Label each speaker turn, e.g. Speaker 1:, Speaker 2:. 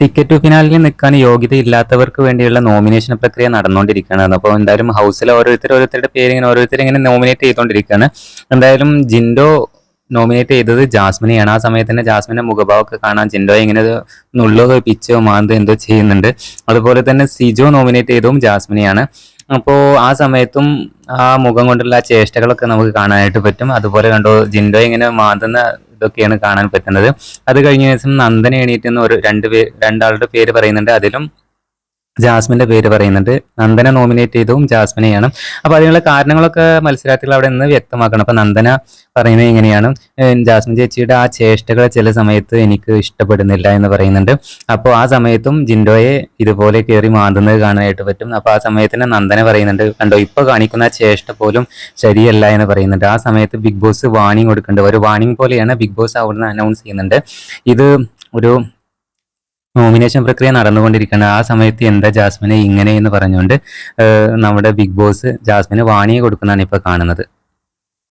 Speaker 1: Ticket ഫിനാലിൽ നിൽക്കാൻ യോഗ്യത ഇല്ലാത്തവർക്ക് വേണ്ടിയുള്ള നോമിനേഷൻ പ്രക്രിയ നടന്നുകൊണ്ടിരിക്കുകയാണ്. അപ്പോൾ എന്തായാലും ഹൗസിൽ ഓരോരുത്തർ ഓരോരുത്തരുടെ പേര് ഇങ്ങനെ ഓരോരുത്തർ ഇങ്ങനെ നോമിനേറ്റ് ചെയ്തുകൊണ്ടിരിക്കുകയാണ്. എന്തായാലും ജിൻഡോ നോമിനേറ്റ് ചെയ്തത് ജാസ്മിനെയാണ്. ആ സമയത്ത് തന്നെ ജാസ്മിന്റെ മുഖഭാവമൊക്കെ കാണാൻ ജിൻഡോ ഇങ്ങനെ നുള്ളോ പിച്ചോ മാന്തോ എന്തോ ചെയ്യുന്നുണ്ട്. അതുപോലെ തന്നെ സിജോ നോമിനേറ്റ് ചെയ്തതും ജാസ്മിനെയാണ്. അപ്പോൾ ആ സമയത്തും ആ മുഖം കൊണ്ടുള്ള ആ ചേഷ്ടകളൊക്കെ നമുക്ക് കാണാനായിട്ട് പറ്റും. അതുപോലെ കണ്ടോ ജിൻഡോ ഇങ്ങനെ മാന്തുന്ന ഇതൊക്കെയാണ് കാണാൻ പറ്റുന്നത്. അത് കഴിഞ്ഞ ദിവസം നന്ദന എണീറ്റ് എന്ന് ഒരു രണ്ട് പേര് രണ്ടാളുടെ പേര് പറയുന്നുണ്ട്. അതിലും ജാസ്മിന്റെ പേര് പറയുന്നുണ്ട്. നന്ദന നോമിനേറ്റ് ചെയ്തതും ജാസ്മിനെയാണ്. അപ്പൊ അതിനുള്ള കാരണങ്ങളൊക്കെ മത്സരാർത്ഥികൾ അവിടെ നിന്ന് വ്യക്തമാക്കണം. അപ്പൊ നന്ദന പറയുന്നത് ഇങ്ങനെയാണ്. ജാസ്മിൻ ചേച്ചിയുടെ ആ ചേഷ്ടകൾ ചില സമയത്ത് എനിക്ക് ഇഷ്ടപ്പെടുന്നില്ല എന്ന് പറയുന്നുണ്ട്. അപ്പോൾ ആ സമയത്തും ജിൻഡോയെ ഇതുപോലെ കയറി മാന്തുന്നത് കാണാനായിട്ട് പറ്റും. അപ്പോൾ ആ സമയത്തിന് നന്ദന പറയുന്നുണ്ട് കണ്ടോ ഇപ്പൊ കാണിക്കുന്ന ആ ചേഷ്ട പോലും ശരിയല്ല എന്ന് പറയുന്നുണ്ട്. ആ സമയത്ത് ബിഗ് ബോസ് വാണിംഗ് കൊടുക്കുന്നുണ്ട്. ഒരു വാണിംഗ് പോലെയാണ് ബിഗ് ബോസ് അവിടുന്ന് അനൗൺസ് ചെയ്യുന്നുണ്ട്. ഇത് ഒരു നോമിനേഷൻ പ്രക്രിയ നടന്നുകൊണ്ടിരിക്കുകയാണ്. ആ സമയത്ത് എന്താ ജാസ്മിനെ ഇങ്ങനെ എന്ന് പറഞ്ഞുകൊണ്ട് നമ്മുടെ ബിഗ് ബോസ് ജാസ്മിന് വാണിയെ കൊടുക്കുന്നതാണ് ഇപ്പോൾ കാണുന്നത്.